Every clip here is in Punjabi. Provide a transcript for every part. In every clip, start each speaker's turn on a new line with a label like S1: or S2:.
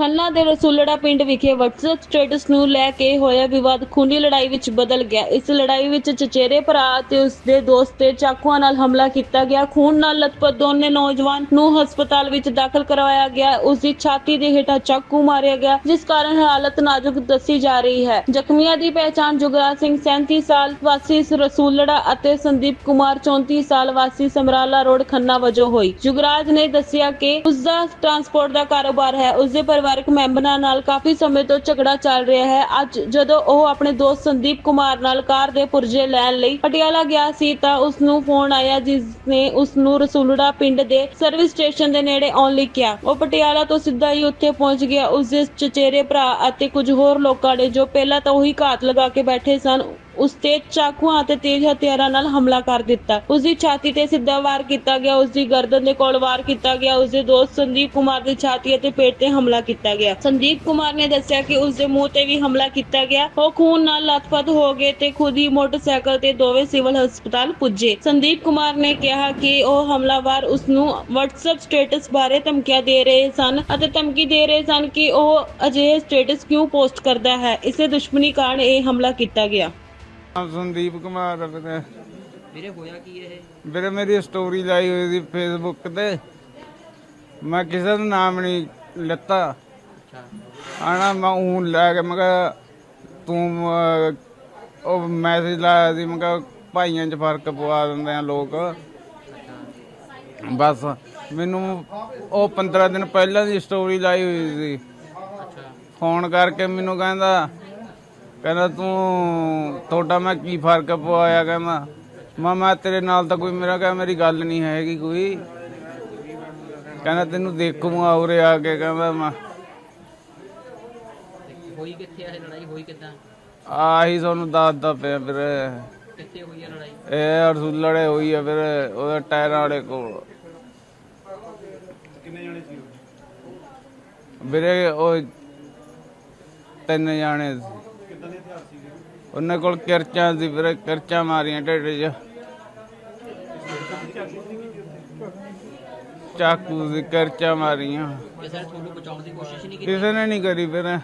S1: ਖੰਨਾ ਦੇ ਰਸੂਲੜਾ ਪਿੰਡ ਵਿਖੇ WhatsApp ਸਟੇਟਸ ਨੂੰ ਲੈ ਕੇ ਹੋਇਆ ਵਿਵਾਦ ਖੂਨੀ ਲੜਾਈ ਵਿੱਚ ਬਦਲ ਗਿਆ। ਇਸ ਲੜਾਈ ਵਿੱਚ ਚਚੇਰੇ ਭਰਾ ਤੇ ਉਸ ਦੇ ਦੋਸਤ ਤੇ ਚਾਕੂਆਂ ਨਾਲ ਹਮਲਾ ਕੀਤਾ ਗਿਆ। ਖੂਨ ਨਾਲ ਲਥਪਥ ਦੋਨੇ ਨੌਜਵਾਨ ਨੂੰ ਹਸਪਤਾਲ ਵਿੱਚ ਦਾਖਲ ਕਰਵਾਇਆ ਗਿਆ। ਉਸ ਦੀ ਛਾਤੀ ਦੇ ਹੇਠਾਂ ਚਾਕੂ ਮਾਰਿਆ ਗਿਆ, ਜਿਸ ਕਾਰਨ ਹਾਲਤ ਨਾਜ਼ੁਕ ਦੱਸੀ ਜਾ ਰਹੀ ਹੈ। ਜ਼ਖਮੀਆਂ ਦੀ ਪਹਿਚਾਣ ਜੁਗਰਾਜ ਸਿੰਘ 37 ਸਾਲ ਵਾਸੀ ਰਸੂਲੜਾ ਅਤੇ ਸੰਦੀਪ ਕੁਮਾਰ 34 ਸਾਲ ਵਾਸੀ ਸਮਰਾਲਾ ਰੋਡ ਖੰਨਾ ਵਜੋਂ ਹੋਈ। ਜੁਗਰਾਜ ਨੇ ਦੱਸਿਆ ਕਿ ਉਸ ਦਾ ਟਰਾਂਸਪੋਰਟ ਦਾ ਕਾਰੋਬਾਰ ਹੈ। ਉਸ ਦੇ ਪਰਿਵਾਰਕ ਮੈਂਬਰਾਂ ਨਾਲ ਕਾਫੀ ਸਮੇਂ ਤੋਂ ਝਗੜਾ ਚੱਲ ਰਿਹਾ ਹੈ। ਅੱਜ ਜਦੋਂ ਉਹ ਆਪਣੇ ਦੋਸਤ ਸੰਦੀਪ ਕੁਮਾਰ ਨਾਲ ਕਾਰ ਦੇ ਪੁਰਜੇ ਲੈਣ ਲਈ ਪਟਿਆਲਾ ਗਿਆ ਸੀ ਤਾਂ ਉਸ ਨੂੰ ਫੋਨ ਆਇਆ ਜਿਸ ਨੇ ਉਸ ਨੂੰ ਰਸੂਲੜਾ ਪਿੰਡ ਦੇ ਸਰਵਿਸ ਸਟੇਸ਼ਨ ਦੇ ਨੇੜੇ ਆਉਣ ਲਈ ਕਿਹਾ। ਉਹ ਪਟਿਆਲਾ ਤੋਂ ਸਿੱਧਾ ਹੀ ਉੱਥੇ ਪਹੁੰਚ ਗਿਆ। ਉਸ ਦੇ ਚਚੇਰੇ ਭਰਾ ਅਤੇ ਕੁਝ ਹੋਰ ਲੋਕਾਂ ਨੇ ਜੋ ਪਹਿਲਾਂ ਤਾਂ ਉਹੀ ਘਾਤ ਲਗਾ ਕੇ ਬੈਠੇ ਸਨ ਉਸ ਤੇ ਚਾਕੂਆਂ ਅਤੇ ਤੇਜ਼ ਹਥਿਆਰਾਂ ਨਾਲ ਹਮਲਾ ਕਰ ਦਿੱਤਾ। ਉਸ ਦੀ ਛਾਤੀ ਤੇ ਸਿੱਧਾ ਵਾਰ ਕੀਤਾ ਗਿਆ ਉਸ ਦੀ ਗਰਦਨ ਦੇ ਕੋਲ ਵਾਰ ਕੀਤਾ ਗਿਆ ਉਸ ਦੇ ਦੋਸਤ ਸੰਦੀਪ ਕੁਮਾਰ ਦੀ ਛਾਤੀ ਅਤੇ ਪੇਟ ਤੇ ਹਮਲਾ ਕੀਤਾ ਗਿਆ। ਸੰਦੀਪ ਕੁਮਾਰ ਨੇ ਦੱਸਿਆ ਕਿ ਉਸ ਦੇ ਮੂੰਹ ਤੇ ਵੀ ਹਮਲਾ ਕੀਤਾ ਗਿਆ। ਉਹ ਖੂਨ ਨਾਲ ਲਥਪਥ ਹੋ ਗਏ ਤੇ ਖੁਦ ਹੀ ਮੋਟਰਸਾਈਕਲ ਤੇ ਦੋਵੇਂ ਸਿਵਲ ਹਸਪਤਾਲ ਪੁੱਜੇ। ਸੰਦੀਪ ਕੁਮਾਰ ਨੇ ਕਿਹਾ ਕਿ ਉਹ ਹਮਲਾਵਰ ਉਸ ਨੂੰ WhatsApp ਸਟੇਟਸ ਬਾਰੇ ਧਮਕੀਆਂ ਦੇ ਰਹੇ ਸਨ ਅਤੇ ਧਮਕੀ ਦੇ ਰਹੇ ਸਨ ਕਿ ਉਹ ਅਜਿਹੇ ਸਟੇਟਸ ਕਿਉਂ ਪੋਸਟ ਕਰਦਾ ਹੈ। ਇਸੇ ਦੁਸ਼ਮਣੀ ਕਾਰਨ ਇਹ ਹਮਲਾ ਕੀਤਾ ਗਿਆ।
S2: ਸੰਦੀਪ ਕੁਮਾਰ ਵੀਰੇ।
S3: ਵੀਰੇ ਹੋਇਆ ਕੀ ਇਹ?
S2: ਵੀਰੇ ਮੇਰੀ ਸਟੋਰੀ ਲਾਈ ਹੋਈ ਸੀ ਫੇਸਬੁੱਕ ਤੇ। ਮੈਂ ਕਿਸੇ ਦਾ ਨਾਮ ਨਹੀਂ ਲੱਤਾ।
S3: ਅੱਛਾ।
S2: ਆਣਾ ਮੈਂ ਉਹ ਲੈ ਕੇ ਮੈਂ ਕਿਹਾ ਤੂੰ ਅਹ, ਉਹ ਮੈਸੇਜ ਲਾਇਆ ਸੀ ਮੈਂ ਕਿਹਾ ਭਾਈਆਂ 'ਚ ਫ਼ਰਕ ਪਵਾ ਦਿੰਦੇ ਆ ਲੋਕ। ਬਸ ਮੈਨੂੰ ਉਹ 15 ਦਿਨ ਪਹਿਲਾਂ ਦੀ ਸਟੋਰੀ ਲਾਈ ਹੋਈ ਸੀ।
S3: ਅੱਛਾ।
S2: ਫੋਨ ਕਰਕੇ ਮੈਨੂੰ ਕਹਿੰਦਾ ਕਹਿੰਦਾ ਤੂੰ ਤੁਹਾਡਾ ਮੈਂ ਕੀ ਫ਼ਰਕ ਪਵਾਇਆ? ਕਹਿੰਦਾ ਮੈਂ ਮੈਂ ਤੇਰੇ ਨਾਲ ਤਾਂ ਕੋਈ ਮੇਰਾ ਕਹਿੰਦਾ ਮੇਰੀ ਗੱਲ ਨਹੀਂ ਹੈਗੀ ਕੋਈ। ਕਹਿੰਦਾ ਤੈਨੂੰ ਦੇਖੂਗਾ ਉਰੇ ਆ ਕੇ ਕਹਿੰਦਾ ਮੈਂ।
S3: ਹੋਈ ਕਿੱਥੇ ਆ ਇਹ ਲੜਾਈ? ਹੋਈ ਕਿੱਦਾਂ?
S2: ਆਹੀ ਤੁਹਾਨੂੰ ਦੱਸਦਾ ਪਿਆ ਫਿਰ
S3: ਕਿੱਥੇ ਹੋਈ ਆ ਲੜਾਈ?
S2: ਇਹ ਰਸੂਲੜੇ ਹੋਈ ਆ ਫਿਰ ਉਹਦੇ ਟਾਇਰਾਂ ਵਾਲੇ ਕੋਲ। ਵੀਰੇ ਉਹ ਤਿੰਨ ਜਾਣੇ ਸੀ। ਉਹਨਾਂ ਕੋਲ ਕਿਰਚਾਂ ਸੀ ਵੀਰੇ ਕਿਰਚਾਂ ਮਾਰੀਆਂ ਢਿੱਡ 'ਚ। ਚਾਕੂ ਸੀ ਕਿਰਚਾਂ ਮਾਰੀਆਂ।
S3: ਕਿਸੇ ਨੇ ਤੁਹਾਨੂੰ ਬਚਾਉਣ ਦੀ ਕੋਸ਼ਿਸ਼ ਨਹੀਂ ਕੀਤੀ?
S2: ਕਿਸੇ ਨੇ ਨਹੀਂ ਕਰੀ ਫਿਰ।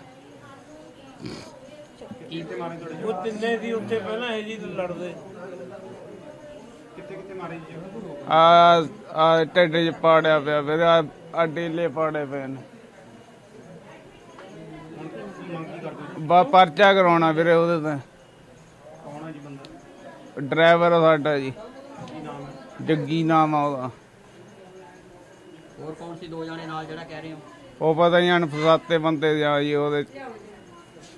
S3: ਕੀ
S4: ਉਹ ਤਿੰਨੇ ਸੀ ਉੱਥੇ ਪਹਿਲਾਂ ਇਹ ਜੀ ਲੜਦੇ।
S2: ਆ ਆ ਢਿੱਡ 'ਚ ਪਾੜਿਆ ਪਿਆ ਫਿਰ ਆ ਆ ਡੇਲੇ ਪਾੜੇ ਪਏ ਨੇ। ਬਾ ਪਰਚਾ ਕਰਾਉਣਾ ਵੀਰੇ ਉਹਦੇ ਤੇ।
S4: ਕੌਣ ਹੈ ਜੀ ਬੰਦਾ?
S2: ਡਰਾਈਵਰ ਆ ਸਾਡਾ ਜੀ।
S4: ਕੀ ਨਾਮ ਹੈ?
S2: ਜੱਗੀ ਨਾਮ ਆ ਉਹਦਾ।
S3: ਹੋਰ ਕੌਣ ਸੀ ਦੋ ਜਾਣੇ ਨਾਲ ਜਿਹੜਾ ਕਹਿ ਰਹੇ ਹੋ?
S2: ਉਹ ਪਤਾ ਨਹੀਂ ਅਣਪਛਾਤੇ ਬੰਦੇ ਆ ਜੀ ਉਹਦੇ।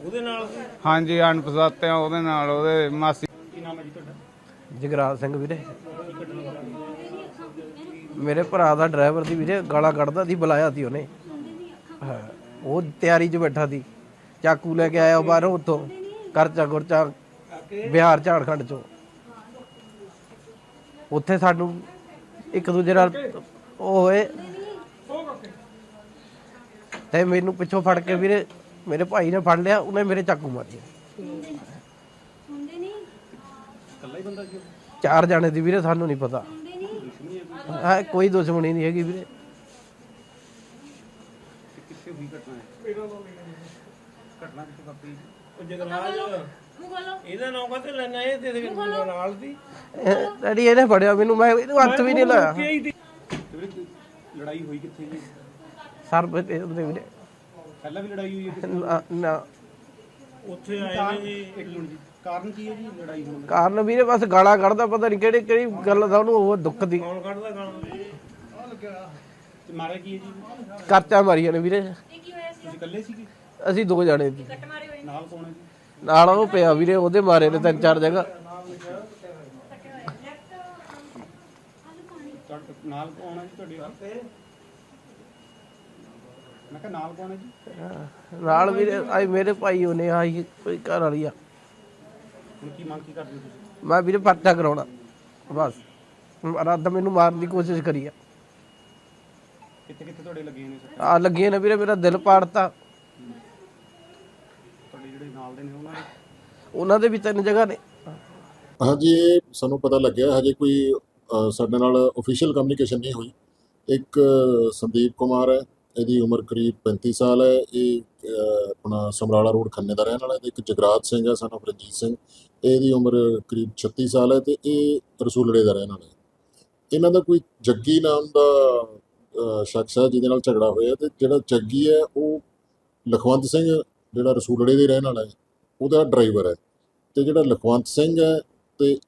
S4: ਉਹਦੇ ਨਾਲ?
S2: ਹਾਂਜੀ ਅਣਪਛਾਤੇ ਆ ਉਹਦੇ ਨਾਲ ਉਹਦੇ ਮਾਸੀ।
S4: ਕੀ ਨਾਮ ਹੈ ਜੀ ਤੁਹਾਡਾ?
S5: ਜਗਰਾਜ ਸਿੰਘ ਵੀਰੇ। ਮੇਰੇ ਭਰਾ ਦਾ ਡਰਾਈਵਰ ਸੀ ਵੀਰੇ ਗਾਲਾਂ ਕੱਢਦਾ ਸੀ ਬੁਲਾਇਆ ਸੀ ਉਹਨੇ। ਹਾਂ, ਉਹ ਤਿਆਰੀ 'ਚ ਬੈਠਾ ਸੀ। ਚਾਕੂ ਲੈ ਕੇ ਆਇਆ ਬਾਹਰੋਂ ਉੱਥੋਂ ਕਰਚਾ ਗੁਰਚਾ ਬਿਹਾਰ ਝਾੜਖੰਡ 'ਚੋਂ। ਉੱਥੇ ਸਾਨੂੰ ਇੱਕ ਦੂਜੇ ਨਾਲ ਉਹ ਹੋਏ। ਤੇ ਮੈਨੂੰ ਪਿੱਛੋਂ ਫੜ ਕੇ ਵੀਰੇ, ਮੇਰੇ ਭਾਈ ਨੇ ਫੜ ਲਿਆ, ਉਹਨੇ ਮੇਰੇ ਚਾਕੂ ਮਾਰਿਆ ਚਾਰ ਜਾਣੇ ਦੀ ਵੀਰੇ, ਸਾਨੂੰ ਨਹੀਂ ਪਤਾ। ਹਾਂ, ਕੋਈ ਦੁਸ਼ਮਣੀ ਨਹੀਂ ਹੈਗੀ ਵੀਰੇ।
S4: ਕਿੱਥੇ ਹੋਈ ਘਟਨਾ ਹੈ ਘਟਨਾ ਕਿੱਥੇ ਵਾਪਰੀ ਉਹ ਜਗਰਾਜ ਇਹਦਾ ਨਾਮ ਕਾਹਤੇ ਲੈਣਾ ਇਹ ਤੇ ਇਹਦੇ ਨਾਲ ਦੀ
S5: ਇਹ ਡੈਡੀ ਇਹਨੇ ਫੜਿਆ ਮੈਨੂੰ ਮੈਂ ਇਹਨੂੰ ਹੱਥ ਵੀ ਨਹੀਂ ਲਾਇਆ।
S4: ਲੜਾਈ ਹੋਈ ਕਿੱਥੇ ਜੀ?
S5: ਸਰ ਤੇ ਉਹਦੇ ਵੀਰੇ।
S4: ਪਹਿਲਾਂ ਵੀ ਲੜਾਈ ਹੋਈ ਹੈ
S5: ਨਾ- ਨਾ।
S4: ਉੱਥੇ ਆਏ ਨੇ ਜੀ। ਇੱਕ ਮਿੰਟ ਜੀ ਕਾਰਨ ਕੀ ਹੈ ਜੀ ਲੜਾਈ ਹੋਣ ਦਾ?
S5: ਕਾਰਨ ਵੀਰੇ ਬਸ ਗਾਲਾਂ ਕੱਢਦਾ ਪਤਾ ਨਹੀਂ ਕਿਹੜੀ ਕਿਹੜੀ ਗੱਲ ਦਾ ਉਹਨੂੰ ਉਹ ਦੁੱਖ ਦੀ।
S4: ਕੌਣ ਕੱਢਦਾ ਗਾਣਾ ਤੇ ਮਾਰਿਆ ਕੀ ਹੈ ਜੀ?
S5: ਕਰਚਾ ਮਾਰੀਆਂ ਨੇ ਵੀਰੇ।
S4: ਤੁਸੀਂ ਇਕੱਲੇ ਸੀਗੇ?
S5: ਅਸੀਂ ਦੋ ਜਾਣੇ ਸੀ।
S4: ਨਾਲ ਕੌਣ ਹੈ ਜੀ?
S5: ਨਾਲ ਉਹ ਪਿਆ ਵੀਰੇ ਉਹਦੇ ਮਾਰੇ ਨੇ ਤਿੰਨ ਚਾਰ ਜਗ੍ਹਾ।
S4: ਤੁਹਾਡੇ ਨਾਲ ਕੌਣ ਹੈ ਜੀ ਤੁਹਾਡੇ ਨਾਲ ਮੈਂ ਕਿਹਾ ਨਾਲ ਕੌਣ ਹੈ ਜੀ?
S5: ਨਾਲ ਵੀਰੇ ਆਈ ਮੇਰੇ ਭਾਈ ਉਹਨੇ ਆਈ ਕੋਈ ਘਰ ਵਾਲੀ ਆ।
S4: ਹੁਣ ਕੀ ਮੰਗ ਕੀ ਕਰਦੇ ਹੋ ਤੁਸੀਂ?
S5: ਮੈਂ ਵੀਰੇ ਪਰਚਾ ਕਰਾਉਣਾ ਬਸ। ਰੱਦ ਮੈਨੂੰ ਮਾਰਨ ਦੀ ਕੋਸ਼ਿਸ਼ ਕਰੀ ਆ।
S4: ਕਿੱਥੇ ਕਿੱਥੇ ਤੁਹਾਡੇ ਲੱਗੇ ਨੇ ਸਰ?
S5: ਆ ਲੱਗੀਆਂ ਨੇ ਵੀਰੇ ਮੇਰਾ ਦਿਲ ਪਾੜਤਾ।
S4: ਦੇ ਨੇ ਉਹਨਾਂ ਦੇ।
S5: ਉਹਨਾਂ ਦੇ ਵੀ ਤਿੰਨ ਜਗ੍ਹਾ ਨੇ।
S6: ਹਾਂਜੀ ਇਹ ਸਾਨੂੰ ਪਤਾ ਲੱਗਿਆ ਹਜੇ ਕੋਈ ਅ, ਸਾਡੇ ਨਾਲ ਅਫੀਸ਼ੀਅਲ ਕਮਿਊਨੀਕੇਸ਼ਨ ਨਹੀਂ ਹੋਈ। ਇੱਕ ਅ, ਸੰਦੀਪ ਕੁਮਾਰ ਹੈ ਇਹਦੀ ਉਮਰ ਕਰੀਬ 35 ਸਾਲ ਹੈ। ਇਹ ਆਪਣਾ ਸਮਰਾਲਾ ਰੋਡ ਖੰਨੇ ਦਾ ਰਹਿਣ ਵਾਲਾ ਹੈ ਤੇ ਇੱਕ ਜਗਰਾਜ ਸਿੰਘ ਹੈ of ਰਣਜੀਤ ਸਿੰਘ। ਇਹਦੀ ਉਮਰ ਕਰੀਬ 36 ਸਾਲ ਹੈ ਤੇ ਇਹ ਰਸੂਲੜੇ ਦਾ ਰਹਿਣ ਵਾਲਾ ਹੈ। ਇਹਨਾਂ ਦਾ ਕੋਈ ਜੱਗੀ ਨਾਮ ਦਾ ਸ਼ਖਸ ਹੈ ਜਿਹਦੇ ਨਾਲ ਝਗੜਾ ਹੋਇਆ ਤੇ ਜਿਹੜਾ ਜੱਗੀ ਹੈ ਉਹ ਲਖਵੰਤ ਸਿੰਘ ਜਿਹੜਾ ਰਸੂਲੜੇ ਦੇ ਰਹਿਣ ਵਾਲਾ ਹੈ ਉਹਦਾ ਡਰਾਈਵਰ ਹੈ ਤੇ ਜਿਹੜਾ ਲਖਵੰਤ ਸਿੰਘ ਹੈ ਤੇ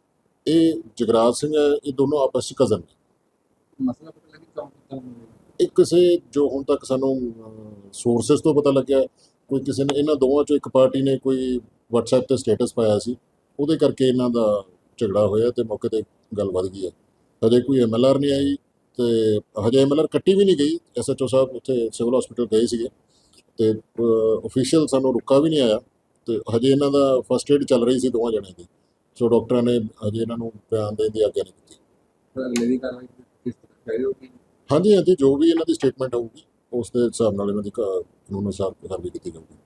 S6: ਇਹ ਜਗਰਾਜ ਸਿੰਘ ਹੈ ਇਹ ਦੋਨੋਂ ਆਪਸ ਵਿੱਚ ਕਜ਼ਨ ਨੇ।
S3: ਮਸਲਾ ਪਤਾ ਲੱਗੀ ਕੌਣ ਕੀਤਾ
S6: ਇਹ ਕਿਸੇ ਜੋ ਹੁਣ ਤੱਕ ਸਾਨੂੰ ਸੋਰਸਸ ਤੋਂ ਪਤਾ ਲੱਗਿਆ ਕੋਈ ਕਿਸੇ ਨੇ ਇਹਨਾਂ ਦੋਵਾਂ ਚੋਂ ਇੱਕ ਪਾਰਟੀ ਨੇ ਕੋਈ WhatsApp ਤੇ ਸਟੇਟਸ ਪਾਇਆ ਸੀ ਉਹਦੇ ਕਰਕੇ ਇਹਨਾਂ ਦਾ ਝਗੜਾ ਹੋਇਆ ਤੇ ਮੌਕੇ ਤੇ ਗੱਲ ਵੱਧ ਗਈ ਹੈ। ਹਜੇ ਕੋਈ ਐਮਐਲਆਰ ਨਹੀਂ ਆਈ ਤੇ ਹਜੇ ਐਮਐਲਆਰ ਕੱਟੀ ਵੀ ਨਹੀਂ ਗਈ। ਐਸਐਚਓ ਸਾਹਿਬ ਉੱਥੇ ਸਿਵਲ ਹਸਪੀਟਲ ਗਏ ਸੀਗੇ। ਤੇ ਅਫੀਸ਼ੀਅਲ ਸਾਨੂੰ ਰੁਕਾ ਵੀ ਨਹੀਂ ਆਇਆ ਤੇ ਹਜੇ ਇਹਨਾਂ ਦਾ ਫਸਟ ਏਡ ਚੱਲ ਰਹੀ ਸੀ ਦੋਵਾਂ ਜਣਿਆਂ ਦੀ। ਸੋ ਡਾਕਟਰਾਂ ਨੇ ਹਜੇ ਇਹਨਾਂ ਨੂੰ ਬਿਆਨ ਦੇਣ ਦੀ ਆਗਿਆ ਨਹੀਂ ਦਿੱਤੀ। ਹਾਂਜੀ ਹਾਂਜੀ ਜੋ ਵੀ ਇਹਨਾਂ ਦੀ ਸਟੇਟਮੈਂਟ ਹੋਊਗੀ ਉਸ ਦੇ ਹਿਸਾਬ ਨਾਲ ਇਹਨਾਂ ਦੀ ਕਾਨੂੰਨ ਅਨੁਸਾਰ ਕਾਰਵਾਈ ਕੀਤੀ ਜਾਊਗੀ।